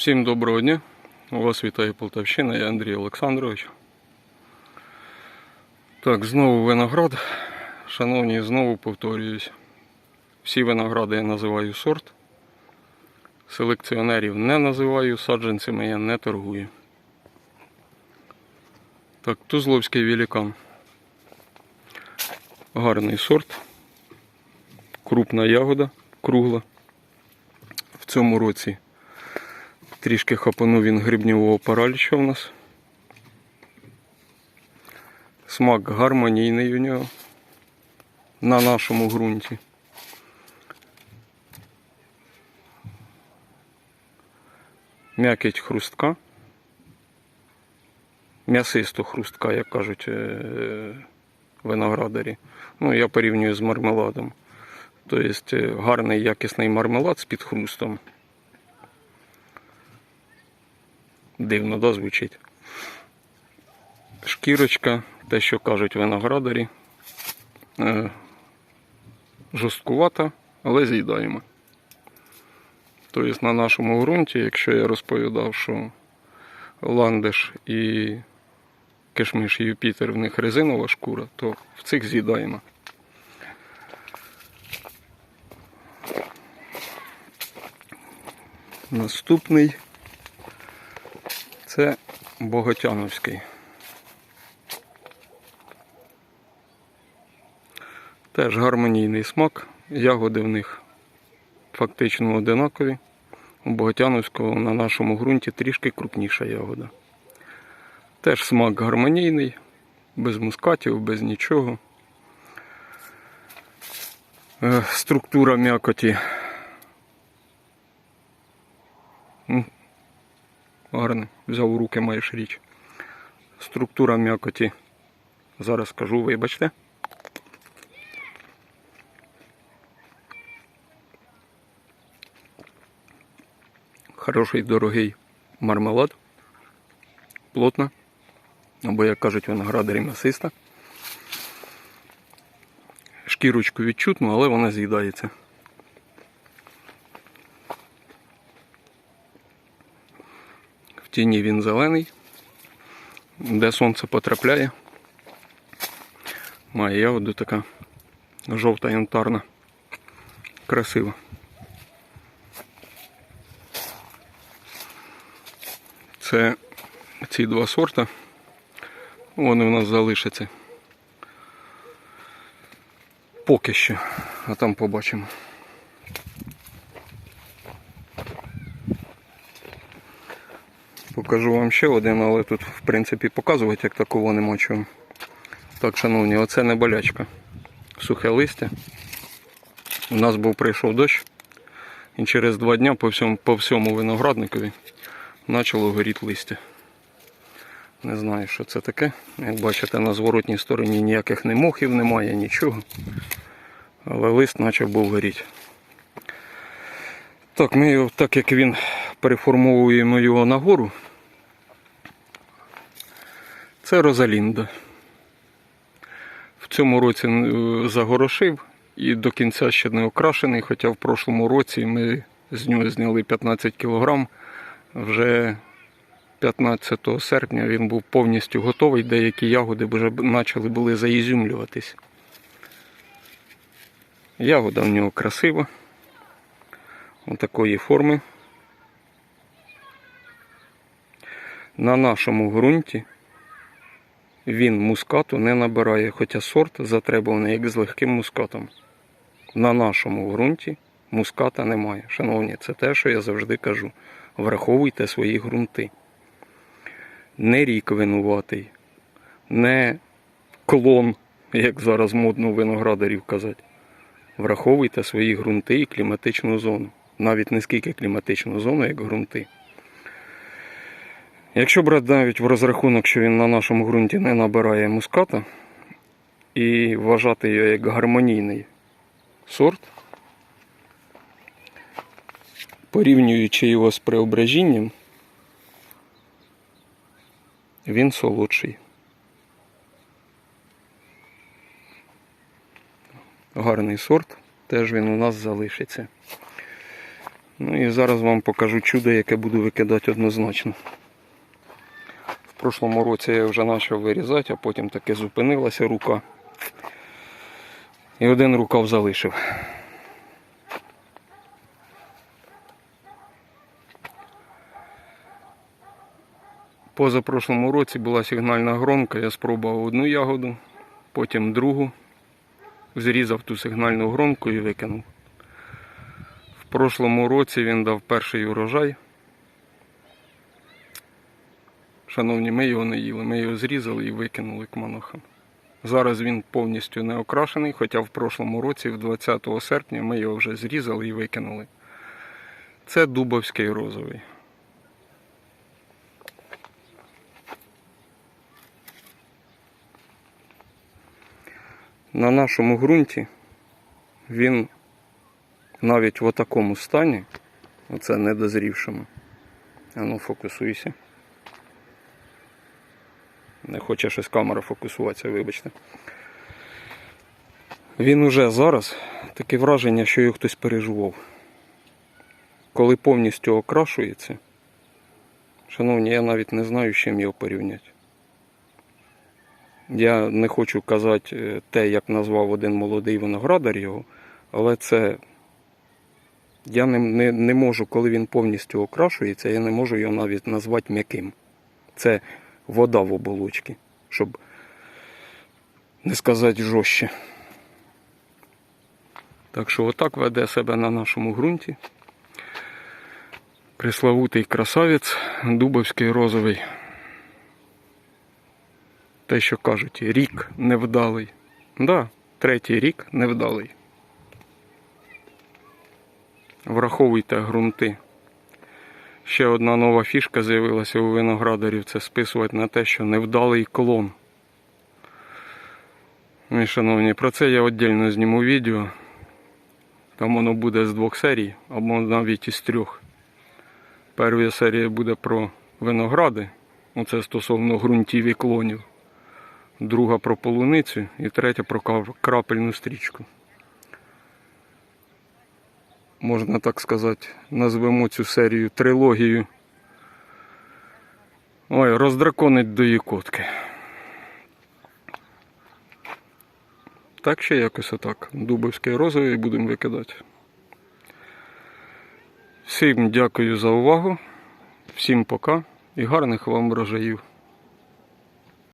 Всім доброго дня. Вас вітає Полтавщина, я Андрій Олександрович. Так, знову виноград. Шановні, знову повторююсь. Всі виногради я називаю сорт. Селекціонерів не називаю, саджанцями я не торгую. Так, Тузловський великан. Гарний сорт. Крупна ягода, кругла. В цьому році Трішки хапанув він грибневого параліча у нас. Смак гармонійний у нього на нашому ґрунті. М'якіть хрустка. М'ясисто хрустка, як кажуть е, виноградарі. Ну, я порівнюю з мармеладом. Тобто е, гарний якісний мармелад з під Дивно, да, звучить. Шкірочка, те, що кажуть виноградарі. Е, жорсткувата, але з'їдаємо. Тобто на нашому ґрунті, якщо я розповідав, що ландиш і кишмиш Юпітер в них резинова шкура, то в цих з'їдаємо. Наступний це Боготяновський. Теж гармонійний смак, ягоди в них фактично одинакові. У Боготяновського на нашому ґрунті трішки крупніша ягода. Теж смак гармонійний, без мускатів, без нічого. Е, Структура м'якоті. М, Гарно, взяв у руки маєш річ. Структура м'якоті. Зараз скажу, вибачте. Хороший дорогий мармелад. Плотна. Або, як кажуть, виноградарі масиста. Шкірочку відчутно, але вона з'їдається. Тіні він зелений, де сонце потрапляє. Має ягоду така жовта янтарна. Красива. Це ці два сорта. Вони у нас залишаться. Поки що, а там побачимо. Покажу вам ще один, але тут в принципі показувати як такого нема чого. Так, шановні, оце не болячка. Сухе листя. У нас був прийшов дощ. І через два дні по всьому, по всьому виноградникові почало горіти листя. Не знаю, що це таке. Як бачите, на зворотній стороні ніяких не мохів немає, нічого. Але лист почав був горіти. Так, ми його, так як він переформовуємо його нагору. Це Розалінда. В цьому році е, загорошив і до кінця ще не окрашений, хоча в прошлому році ми з нього зняли 15 кг. Вже 15 серпня він був повністю готовий, деякі ягоди вже почали були заізюмлюватись. Ягода в нього красива. Отакої форми. На нашому ґрунті він мускату не набирає, хоча сорт затребуваний як з легким мускатом. На нашому ґрунті муската немає. Шановні, це те, що я завжди кажу. Враховуйте свої ґрунти. Не рік винуватий, не клон, як зараз модно виноградарів казати. Враховуйте свої ґрунти і кліматичну зону. Навіть не скільки кліматичну зону, як ґрунти. Якщо брати навіть в розрахунок, що він на нашому ґрунті не набирає муската, і вважати його як гармонійний сорт, порівнюючи його з преображінням, він солодший. Гарний сорт, теж він у нас залишиться. Ну і зараз вам покажу чудо, яке буду викидати однозначно. В прошлому році я вже почав вирізати, а потім таки зупинилася рука. І один рукав залишив. Позапрошлому році була сигнальна громка, я спробував одну ягоду, потім другу, зрізав ту сигнальну громку і викинув. В прошлому році він дав перший урожай. Шановні, ми його не їли, ми його зрізали і викинули к монахам. Зараз він повністю не окрашений, хоча в прошлому році, в 20 серпня, ми його вже зрізали і викинули. Це дубовський розовий. На нашому ґрунті він навіть в такому стані, оце недозрівшому. А ну фокусуйся. Не хоче щось камера фокусуватися, вибачте. Він уже зараз таке враження, що його хтось переживав. Коли повністю окрашується, шановні, я навіть не знаю, з чим його порівняти. Я не хочу казати е, те, як назвав один молодий виноградар його, але це я не, не, не можу, коли він повністю окрашується, я не можу його навіть назвати м'яким. Це вода в оболочці, щоб не сказати жорстче. Так що отак веде себе на нашому ґрунті. Преславутий красавець, дубовський розовий. Те, що кажуть, рік невдалий. Да, третій рік невдалий. Враховуйте ґрунти. Ще одна нова фішка з'явилася у виноградарів це списувати на те, що невдалий клон. Ну шановні, про це я віддільно зніму відео. Там воно буде з двох серій, або навіть із трьох. Перша серія буде про виногради. Оце стосовно ґрунтів і клонів. Друга про полуницю і третя про крапельну стрічку. Можна так сказати, назвемо цю серію трилогію. Ой, роздраконить до Єкотки. Так ще якось отак. Дубовський розовий будемо викидати. Всім дякую за увагу. Всім пока і гарних вам врожаїв.